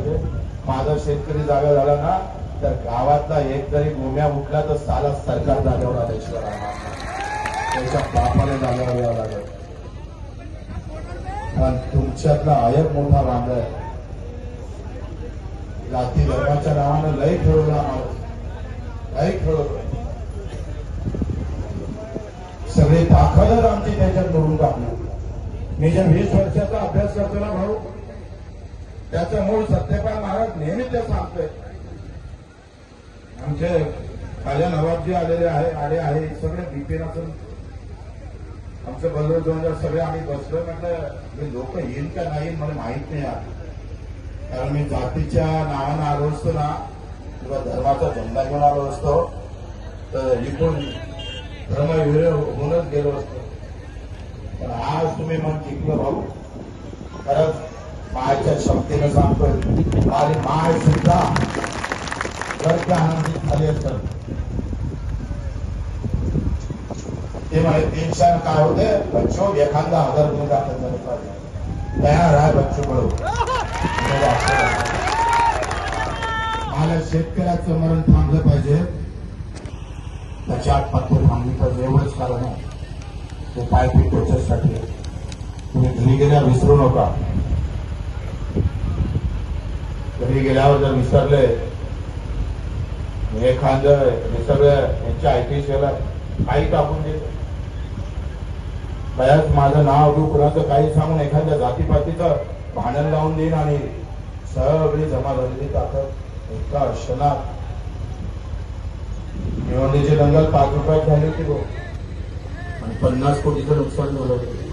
पाहिजे. माझा शेतकरी जागा झाला ना तर गावातला एक जरी गोम्या उठला तर साला सरकार जागेवर आल्याशिवाय त्याच्या बापाने जागेवर यावं लागेल. पण तुमच्यातला आयक मोठा वांग आहे. जाती धर्माच्या नावानं लय खेळवला माणूस लय खेळवलं. सगळे ताकदच आमची त्याच्यात करून टाकणार मी ज्या वीस वर्षाचा अभ्यास करताना भाऊ त्याचं मूळ सत्यपाल महाराज नेहमी ते सांगतोय. आमचे खाल्या नवाबजी आलेले आहे आले आहे सगळे बीपीन असून आमचं बलवर दोन सगळे आम्ही बसलो म्हटलं मी लोक येईल का नाही मला माहीत नाही आज. कारण मी जातीच्या नावानं आलो असतो ना किंवा धर्माचा झेंडा घेऊन आलो असतो तर इकडून धर्मवीर होऊनच गेलो असतो. पण आज तुम्ही मन जिंकलो भाऊ. खरंच मायच्या शक्तीनं सांगतोय आणि माय सुद्धा घरच्या आनंदीत झाली असतात ते म्हणे तीन क्षण काय होते? बच्चो एखादा हजार रुपये दाखल तयार आहे बच्चो बळू. मला शेतकऱ्याचं मरण थांबलं पाहिजे. त्याची आत्महत्या थांबली पाहिजे एवढंच कारण आहे. ते पाय पीक तुम्ही घरी गेल्या विसरू नका. घरी गेल्यावर जर विसरले एखादं निसर्ग यांच्या आयटी सेला काही टाकून देत बऱ्याच माझं नाव तू कुणाचं काही सांगून एखाद्या जातीपातीचं भांडण लावून देईन आणि सगळी जमा झालेली ताकद एका क्षणात निवडणुकीचे दंगल पाच रुपयात झाली होती आणि पन्नास कोटीचं नुकसान झालं होतं.